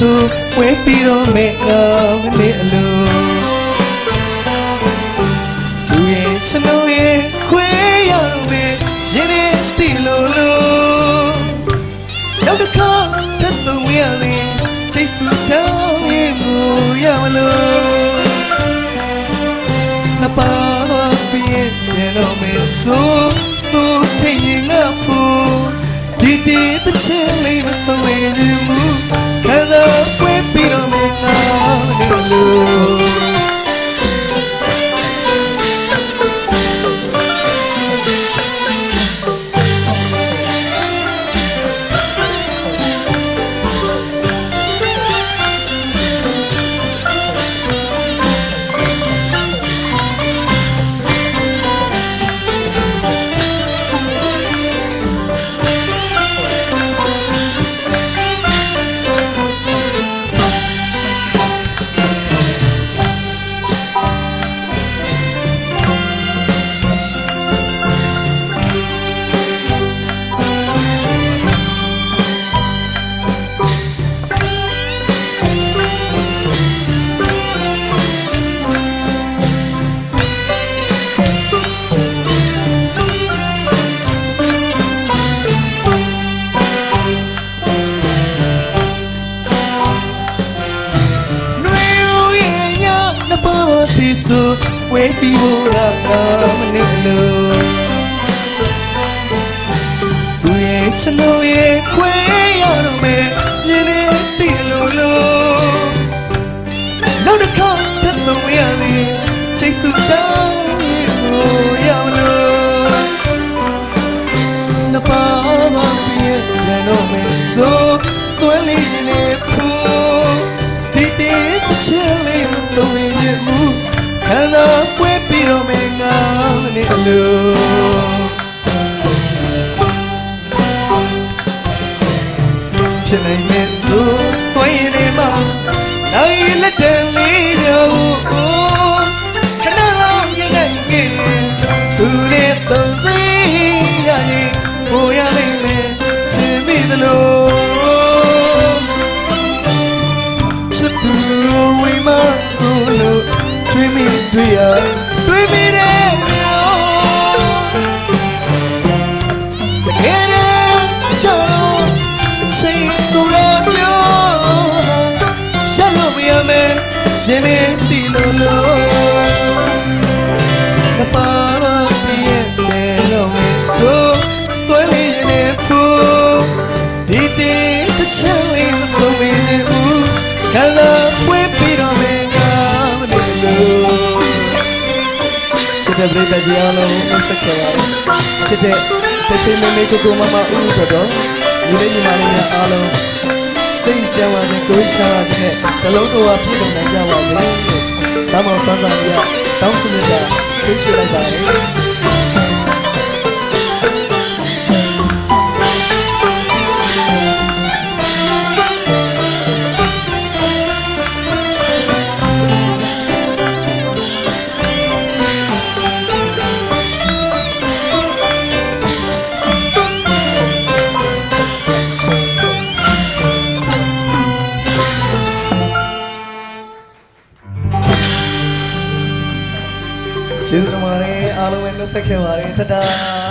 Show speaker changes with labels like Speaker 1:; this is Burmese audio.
Speaker 1: ဆိုဝဲပြီးတော့မဲ့ငါမနဲ့အလိုသူရဲ့ချစ်လို့ရဲ့ခွေးရတော့မဲ့ရင်ထဲတီလို့လို့နောက်တစ်ခါထပ်ဆုံးရလေချိတ်ဆူတောင်းရင်ကိုရမလို့နပါပြည့်ပြန်တော့မယ်ဆိုဆိုထိတ်ရင်ငါဖို့ ဒီတီးတစ်ချက်လေးမဆုံးရင်မူခံစားပွေးပြီးတော့မယ်ငါ ဆိုဝဲပြီးဖို့ရာကမနေလို့သူရဲ့ချစ်လို့ရဲ့ခွေးရတော့မယ်မြင်နေသိလို့လို့နောက်တစ်ခါထပ်ဆုံးရလေချိတ်ဆူတောင်းရင်ကိုရမလို့နပါပြ လို့ဖြစ်နိုင်မဲ့ဆိုဆွေးနေမှာနိုင်လက်တန်လေးတော့ခဏလောက်ရနိုင်ခဲ့သူလေးစုံစည်းရရင်ကိုရလိမ့်မယ်ချင်မိသလိုချစ်သူဝိမဆိုလို့တွေ့မိတွေ့ရတွေ့မိတယ်တ ရှင်နေတီလို့လို့မပါပြည့်တယ်လို့မဆိုဆွဲလေးနေဖို့ဒီတေးတစ်ချက်လေးမဆုံးမနေဘူးကလာပွေးပြီးတော့မင်းကမနေလို့ချစ်တဲ့ပရိသတ်ကြီးအားလုံးဆက်ဆက်ခဲ့ပါတယ်ချစ်တဲ့တသိမေမေကိုကိုမမဦးဦးတော်တော်ညီလေးညီမလေးများအားလုံး စိတ်ကြမ်းပါစေကိုယ်ချမ်းပါစေနဲ့တလုံးတော်ပြည့်စုံနိုင်ကြပါစေလို့သာမောဆန်းဆန်းကြီးတောင်းဆိုနေတာသိချလိုက်ပါတ ကျေးဇူးတင်ပါတယ်အားလုံးပဲနှုတ်ဆက်ခဲ့ပါတယ်တတား